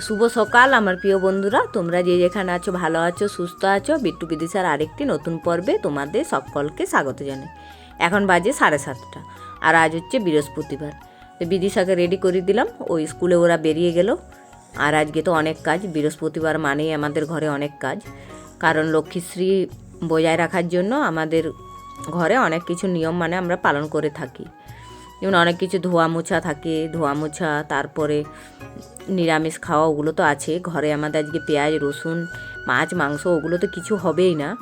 শুভ সকাল, আমার প্রিয় বন্ধুরা। তোমরা যে যেখানে আছো, ভালো আছো, সুস্থ আছো, বিট্টু বিদিশার আরেকটি নতুন পর্বে তোমাদের সকলকে স্বাগত জানাই। এখন বাজে সাড়ে সাতটা, আর আজ হচ্ছে বৃহস্পতিবার। বিদিশাকে রেডি করে দিলাম, ওই স্কুলে ওরা বেরিয়ে গেল। আর আজকে তো অনেক কাজ, বৃহস্পতিবার মানেই আমাদের ঘরে অনেক কাজ। কারণ লক্ষ্মীশ্রী বজায় রাখার জন্য আমাদের ঘরে অনেক কিছু নিয়ম মানে আমরা পালন করে থাকি। যেমন অনেক কিছু ধোয়া মোছা থাকে ধোয়া মোছা তারপরে নিরামিষ খাওয়া ওগুলো তো আছে। ঘরে আমাদের আজকে পেঁয়াজ, রসুন, মাছ, মাংস ওগুলো তো কিছু হবেই না।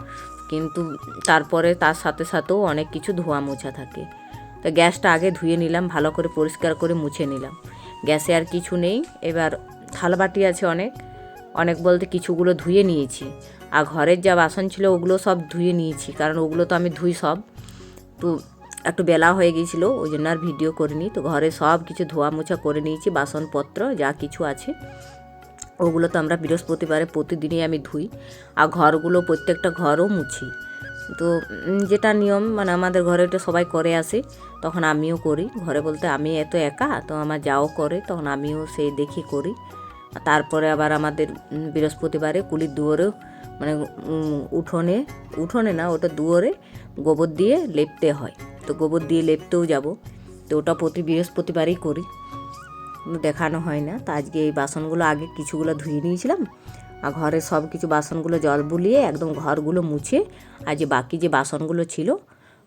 কিন্তু তারপরে তার সাথে সাথেও অনেক কিছু ধোয়া মোছা থাকে। তো গ্যাসটা আগে ধুয়ে নিলাম, ভালো করে পরিষ্কার করে মুছে নিলাম। গ্যাসে আর কিছু নেই। এবার থালবাটি আছে অনেক। অনেক বলতে কিছুগুলো ধুয়ে নিয়েছি। আর ঘরের যা বাসন ছিল ওগুলো সব ধুয়ে নিয়েছি। কারণ ওগুলো তো আমি ধুই সব। তো একটু বেলা হয়ে গিয়েছিল, ওই জন্য আর ভিডিও করিনি। তো ঘরে সব কিছু ধোয়া মোছা করে নিয়েছি, বাসনপত্র যা কিছু আছে। ওগুলো তো আমরা বৃহস্পতিবারে প্রতিদিনই আমি ধুই। আর ঘরগুলো প্রত্যেকটা ঘরও মুছি। তো যেটা নিয়ম মানে আমাদের ঘরে এটা সবাই করে আসে, তখন আমিও করি। ঘরে বলতে আমি এত একা, তো আমার যাও করে, তখন আমিও সেই দেখি করি। তারপরে আবার আমাদের বৃহস্পতিবারে কুলির দুয়ারেও মানে উঠোনে উঠোনে না, ওটা দুয়ারে গোবর দিয়ে লেপতে হয়। তো গোবর দিয়ে লেপতেও যাব। তো ওটা প্রতি বৃহস্পতিবারই করি। দেখানো হয় না। তো আজকে এই বাসনগুলো আগে কিছুগুলো ধুয়ে নিয়েছিলাম। আর ঘরে সব কিছু বাসনগুলো জল বুলিয়ে একদম ঘরগুলো মুছে আর যে বাকি যে বাসনগুলো ছিল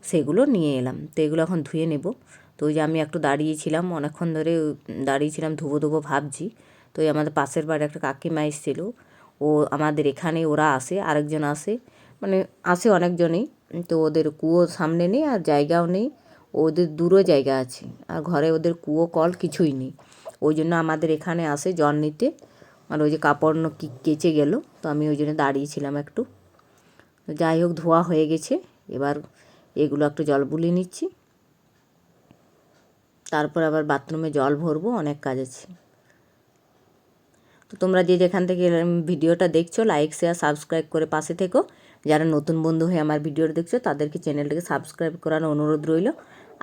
সেগুলো নিয়ে এলাম। তো এগুলো এখন ধুয়ে নেব। তো ওই যে আমি একটু দাঁড়িয়েছিলাম, অনেকক্ষণ ধরে দাঁড়িয়েছিলাম ধুবো ধুবো ভাবছি। তো ওই আমাদের পাশের বাড়ি একটা কাকিমা এসেছিল। ও আমাদের এখানে ওরা আসে, আরেকজন আসে। মানে আসে অনেকজনই। তো ওদের কুয়ো সামনে নেই আর জায়গাও নেই। ওদের দূরও জায়গা আছে। আর ঘরে ওদের কুয়ো, কল কিছুই নেই। ওই জন্য আমাদের এখানে আসে জল নিতে। আর ওই যে কাপড় কি কেচে গেল। তো আমি ওই জন্য দাঁড়িয়েছিলাম একটু। যাই হোক, ধোয়া হয়ে গেছে। এবার এগুলো একটু জল বুলিয়ে নিচ্ছি। তারপর আবার বাথরুমে জল ভরবো, অনেক কাজ আছে। তো তোমরা যে যেখান থেকে ভিডিওটা দেখছ, লাইক, শেয়ার, সাবস্ক্রাইব করে পাশে থেকো। যারা নতুন বন্ধু হয়ে আমার ভিডিও দেখছ, তাদেরকে চ্যানেলটাকে সাবস্ক্রাইব করার অনুরোধ রইল।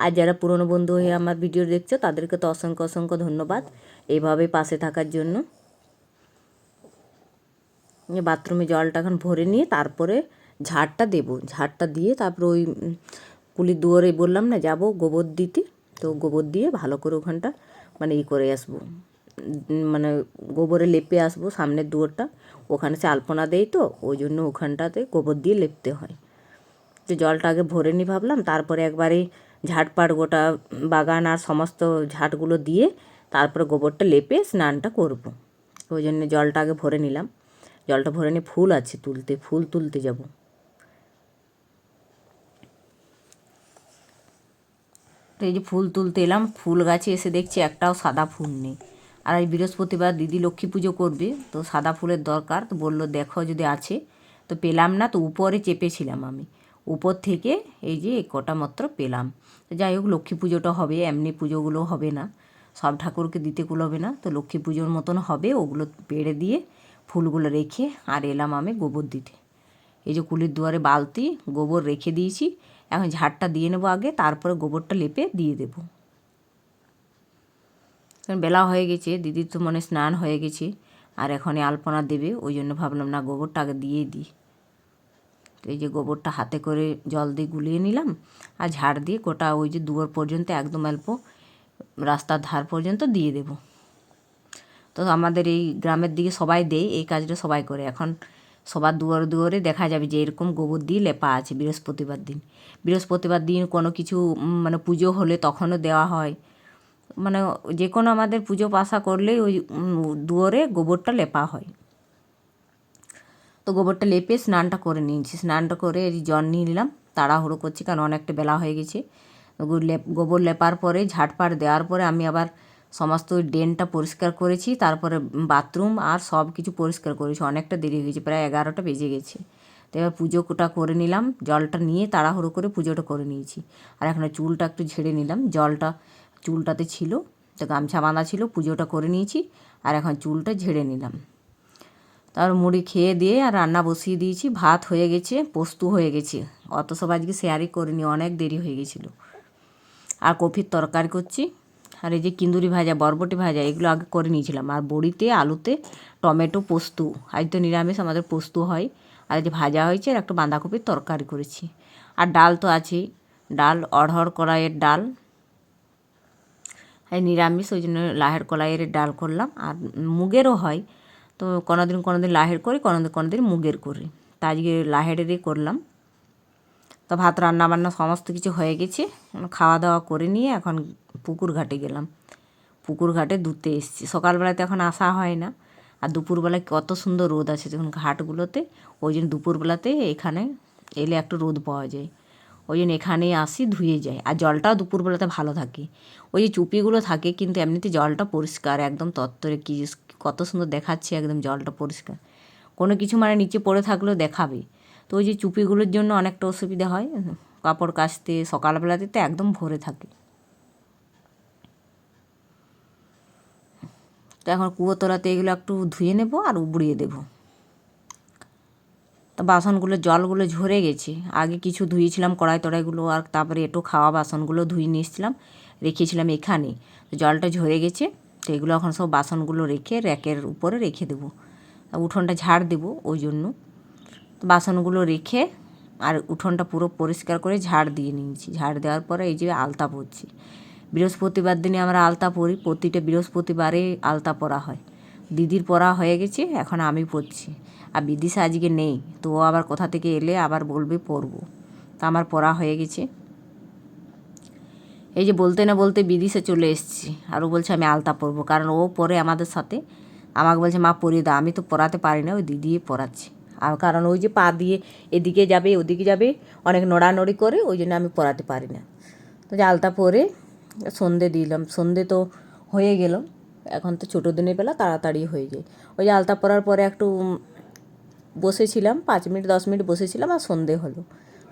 আর যারা পুরনো বন্ধু হয়ে আমার ভিডিও দেখছ, তাদেরকে তো অসংখ্য অসংখ্য ধন্যবাদ এইভাবে পাশে থাকার জন্য। বাথরুমে জলটা এখন ভরে নিয়ে তারপরে ঝাড়টা দেব। ঝাড়টা দিয়ে তারপরে ওই কুলির দুয়ারে বললাম না, যাব গোবর দিতে। তো গোবর দিয়ে ভালো করে ওখানটা মানে ই করে আসব। মানে গোবরে লেপে আসব সামনের দুয়ারটা। ওখানে সে আলপনা দেয় তো, ওই জন্য ওখানটাতে গোবর দিয়ে লেপতে হয়। তো জলটা আগে ভরে নি ভাবলাম, তারপরে একবারে ঝাটপাট গোটা বাগান আর সমস্ত ঝাটগুলো দিয়ে তারপরে গোবরটা লেপে স্নানটা করব। ওই জন্য জলটা আগে ভরে নিলাম। জলটা ভরে নিয়ে ফুল আছে তুলতে, ফুল তুলতে যাব। এই যে ফুল তুলতে এলাম, ফুল গাছে এসে দেখছি একটাও সাদা ফুল নেই। আর এই বৃহস্পতিবার দিদি লক্ষ্মী পুজো করবে, তো সাদা ফুলের দরকার। তো বলল, দেখো যদি আছে। তো পেলাম না, তো উপরে চেপেছিলাম আমি। উপর থেকে এই যে কটা মাত্র পেলাম। তো যাই হোক, লক্ষ্মী পুজোটা হবে, এমনি পুজোগুলো হবে না। সব ঠাকুরকে দিতে কুলোবে না। তো লক্ষ্মী পুজোর মতন হবে, ওগুলো পেড়ে দিয়ে ফুলগুলো রেখে আর এলাম আমি গোবর দিতে। এই যে কুলির দুয়ারে বালতি, গোবর রেখে দিয়েছি। এখন ঝাড়টা দিয়ে নেব আগে, তারপরে গোবরটা লেপে দিয়ে দেবো। কারণ বেলা হয়ে গেছে, দিদির তো মনে স্নান হয়ে গেছে। আর এখন এই আলপনা দেবে, ওই জন্য ভাবলাম, না, গোবরটা আগে দিয়েই দিই। তো এই যে গোবরটা হাতে করে জল দিয়ে গুলিয়ে নিলাম, আর ঝাড় দিয়ে গোটা ওই যে দুয়ার পর্যন্ত, একদম অল্প রাস্তার ধার পর্যন্ত দিয়ে দেব। তো আমাদের এই গ্রামের দিকে সবাই দেয়, এই কাজটা সবাই করে। এখন সবার দুয়ারে দুয়ারে দেখা যাবে যে এরকম গোবর দিয়ে লেপা আছে বৃহস্পতিবার দিন। বৃহস্পতিবার দিন কোনো কিছু মানে পুজো হলে তখনও দেওয়া হয়। মানে যে কোনো আমাদের পুজো পাশা করলেই ওই দুয়ারে গোবরটা লেপা হয়। তো গোবরটা লেপে স্নানটা করে নিয়েছি। স্নানটা করে জল নিয়ে নিলাম, তাড়াহুড়ো করছি কারণ অনেকটা বেলা হয়ে গেছে। গোবর লেপার পরে ঝাটপাট দেওয়ার পরে আমি আবার সমস্ত ওই ড্রেনটা পরিষ্কার করেছি, তারপরে বাথরুম আর সব কিছু পরিষ্কার করেছি। অনেকটা দেরি হয়ে গেছে, প্রায় এগারোটা বেজে গেছে। তো এবার পুজোটা করে নিলাম, জলটা নিয়ে তাড়াহুড়ো করে পুজোটা করে নিয়েছি। আর এখন চুলটা একটু ঝেড়ে নিলাম, জলটা চুলটাতে ছিল তো গামছা বাঁধা ছিল পুজোটা করে নিয়েছি, আর এখন চুলটা ঝেড়ে নিলাম। তারপর মুড়ি খেয়ে দিয়ে আর রান্না বসিয়ে দিয়েছি, ভাত হয়ে গেছে, পোস্ত হয়ে গেছে। অত সব আজকে শেয়ারই করিনি, অনেক দেরি হয়ে গেছিল। আর কফির তরকারি করছি, আর এই যে কিন্দুরি ভাজা, বরবটি ভাজা, এগুলো আগে করে নিয়েছিলাম। আর বড়িতে, আলুতে টমেটো, পোস্ত। আজ তো নিরামিষ, আমাদের পোস্ত হয়। আর এই যে ভাজা হয়েছে, আর একটা বাঁধাকপির তরকারি করেছি। আর ডাল তো আছেই। ডাল অড়হর কড়াইয়ের ডাল। নিরামিষ, ওই জন্য লাহের কলাইয়ের ডাল করলাম। আর মুগেরও হয়। তো কোনো দিন কোনোদিন কোনোদিন লাহের করি, কোনোদিন কোনোদিন মুগের করি। তা আজকে লাহেরেরই করলাম। তো ভাত রান্না বান্না সমস্ত কিছু হয়ে গেছে। খাওয়া দাওয়া করে নিয়ে এখন পুকুর ঘাটে গেলাম। পুকুর ঘাটে ধুতে এসেছি। সকালবেলাতে এখন আসা হয় না। আর দুপুরবেলায় কত সুন্দর রোদ আছে যখন ঘাটগুলোতে। ওই জন্য দুপুরবেলাতে এখানে এলে একটু রোদ পাওয়া যায়। ওই জন্য এখানে আসি, ধুয়ে যায় আর জলটাও দুপুরবেলাতে ভালো থাকে। ওই যে চুপিগুলো থাকে, কিন্তু এমনিতে জলটা পরিষ্কার, একদম তত্তরে কি কত সুন্দর দেখাচ্ছে একদম জলটা পরিষ্কার। কোনো কিছু মানে নিচে পড়ে থাকলেও দেখাবে। তো ওই যে চুপিগুলোর জন্য অনেকটা অসুবিধা হয়। কাপড় কাচতে, সকালবেলাতে তো একদম ভরে থাকে। তো এখন কুয়ো তোলাতে এগুলো একটু ধুয়ে নেব আর উবড়িয়ে দেবো। তো বাসনগুলো, জলগুলো ঝরে গেছে। আগে কিছু ধুয়েছিলাম কড়াই টড়াইগুলো আর তারপরে একটু খাওয়া বাসনগুলো ধুয়ে নিয়েছিলাম, রেখেছিলাম এখানে। তো জলটা ঝরে গেছে, তো এগুলো এখন সব বাসনগুলো রেখে র্যাকের উপরে রেখে দেবো। উঠোনটা ঝাড় দেবো ওই জন্য। বাসনগুলো রেখে আর উঠোনটা পুরো পরিষ্কার করে ঝাড় দিয়ে নিয়েছি। ঝাড় দেওয়ার পরে এই যে আলতা পরছি। বৃহস্পতিবার দিনে আমরা আলতা পরি, প্রতিটা বৃহস্পতিবারে আলতা পরা হয়। দিদির পরা হয়ে গেছে, এখন আমি পরছি। আর বিদিশা আজকে নেই, তো ও আবার কোথা থেকে এলে আবার বলবে পরবো। তা আমার পড়া হয়ে গেছে। এই যে বলতে না বলতে বিদিশে চলে এসেছি, আর ও বলছে আমি আলতা পরবো, কারণ ও পরে আমাদের সাথে। আমাকে বলছে, মা, পরিয়ে দাও, আমি তো পড়াতে পারি না, ওই দিদি পড়াচ্ছে। আর কারণ ওই যে পা দিয়ে এদিকে যাবে, ওদিকে যাবে, অনেক নড়ানড়ি করে, ওই জন্য আমি পড়াতে পারি না। তো যে আলতা পরে সন্ধে দিলাম, সন্ধে তো হয়ে গেল। এখন তো ছোটো দিনের বেলা, তাড়াতাড়ি হয়ে যায়। ওই যে আলতা পরার পরে একটু বসেছিলাম, পাঁচ মিনিট, দশ মিনিট বসেছিলাম আর সন্ধে হলো।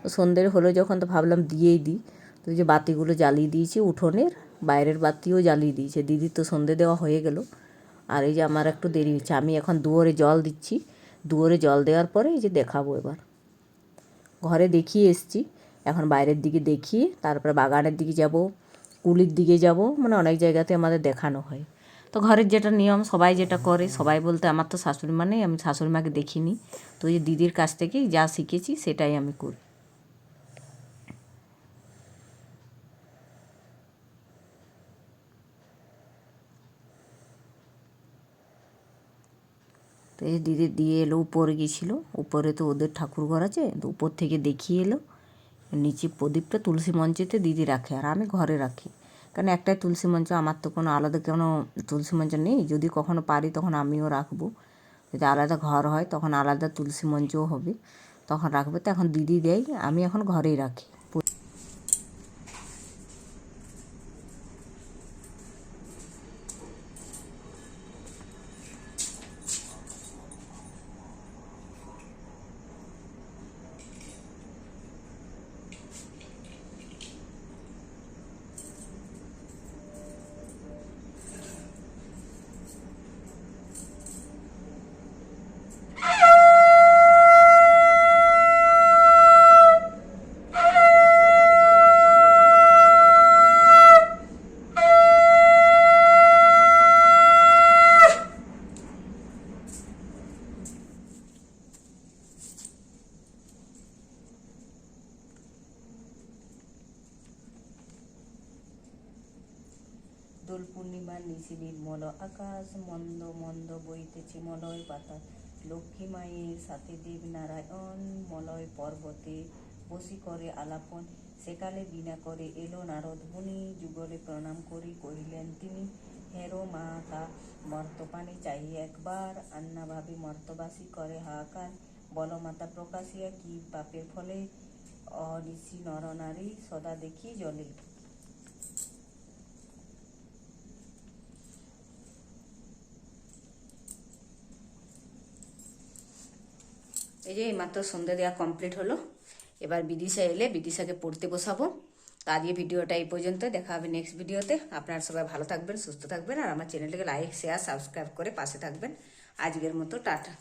তো সন্ধ্যে হলো যখন তো ভাবলাম দিয়েই দিই। তো যে বাতিগুলো জ্বালিয়ে দিয়েছি, উঠোনের, বাইরের বাতিও জ্বালিয়ে দিয়েছে। দিদির তো সন্ধে দেওয়া হয়ে গেল। আর এই যে আমার একটু দেরি হচ্ছে, আমি এখন দুয়ারে জল দিচ্ছি। দুয়ারে জল দেওয়ার পরে এই যে দেখাবো এবার। ঘরে দেখিয়ে এসছি। এখন বাইরের দিকে দেখিয়ে, তারপরে বাগানের দিকে যাব, কুলির দিকে যাব। মানে অনেক জায়গাতে আমাদের দেখানো হয়। তো ঘরের যেটা নিয়ম, সবাই যেটা করে, সবাই বলতে আমার তো শাশুড়ি মা নেই, আমি শাশুড়ি মাকে দেখিনি। তো ওই দিদির কাছ থেকেই যা শিখেছি সেটাই আমি করি। তো এই দিদি দিয়ে এলো, উপরে গেছিল, উপরে তো ওদের ঠাকুর ঘর আছে, তো উপর থেকে দেখিয়ে এলো। নিচে প্রদীপটা তুলসী মঞ্চেতে দিদি রাখে, আর আমি ঘরে রাখি। কারণ একটাই তুলসী মঞ্চ, আমার তো কোনো আলাদা কোনো তুলসী মঞ্চ নেই। যদি কখনো পারি তখন আমিও রাখব। যদি আলাদা ঘর হয় তখন আলাদা তুলসী মঞ্চও হবে, তখন রাখব। তো এখন দিদি দেয়, আমি এখন ঘরেই রাখি। দোল পূর্ণিমার নিশি নির্মল আকাশ মন্দ মন্দ বইতেছে মলয় পাতা লক্ষ্মী মায়ের সাথে দেব নারায়ণ মলয় পর্বতে বসি করে আলাপন সেকালে বিনা করে এলো নারদ মুনি যুগলে প্রণাম করি কহিলেন তিনি হেরো মা তা মর্তপানে চাই একবার আন্না ভাবে মর্তবাসী করে হাহাকার বল মাতা প্রকাশিয়া কি পাপের ফলে অঋষি নরনারী সদা দেখি জলে এই যে এইমাত্র সন্ধ্যে দেওয়া কমপ্লিট হলো। এবার বিদিশা এলে বিদিশাকে পড়তে বসাবো। তা আজকে ভিডিওটা এই পর্যন্ত। দেখা হবে নেক্সট ভিডিওতে। আপনারা সবাই ভালো থাকবেন, সুস্থ থাকবেন, আর আমার চ্যানেলটাকে লাইক শেয়ার সাবস্ক্রাইব করে পাশে থাকবেন। আজকের মতো, টাটা।